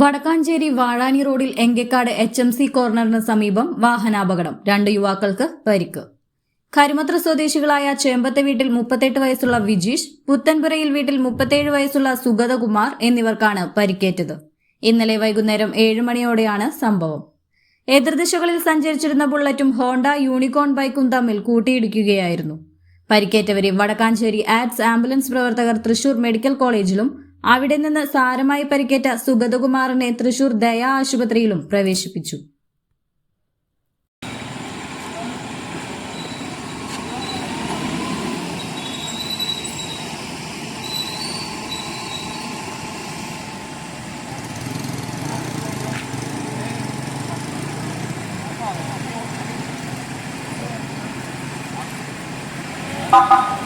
വടക്കാഞ്ചേരി വാഴാനി റോഡിൽ Engakkad H M C കോർണറിന് സമീപം വാഹനാപകടം. രണ്ട് യുവാക്കൾക്ക് പരിക്ക്. കരുമത്ര സ്വദേശികളായ ചേമ്പത്തെ വീട്ടിൽ മുപ്പത്തെട്ട് വയസ്സുള്ള വിജീഷ് പുത്തൻപുരയിൽ വീട്ടിൽ മുപ്പത്തേഴ് വയസ്സുള്ള സുഗതകുമാർ എന്നിവർക്കാണ് പരിക്കേറ്റത്. ഇന്നലെ വൈകുന്നേരം ഏഴ് മണിയോടെയാണ് സംഭവം. എതിർദിശകളിൽ സഞ്ചരിച്ചിരുന്ന ബുള്ളറ്റും ഹോണ്ട യൂണിക്കോൺ ബൈക്കും തമ്മിൽ കൂട്ടിയിടിക്കുകയായിരുന്നു. പരിക്കേറ്റവരെ വടക്കാഞ്ചേരി ആഡ്സ് ആംബുലൻസ് പ്രവർത്തകർ തൃശൂർ മെഡിക്കൽ കോളേജിലും അവിടെ നിന്ന് സാരമായി പരിക്കേറ്റ സുഗതകുമാറിനെ തൃശൂർ ദയാ ആശുപത്രിയിലും പ്രവേശിപ്പിച്ചു Ha ha ha.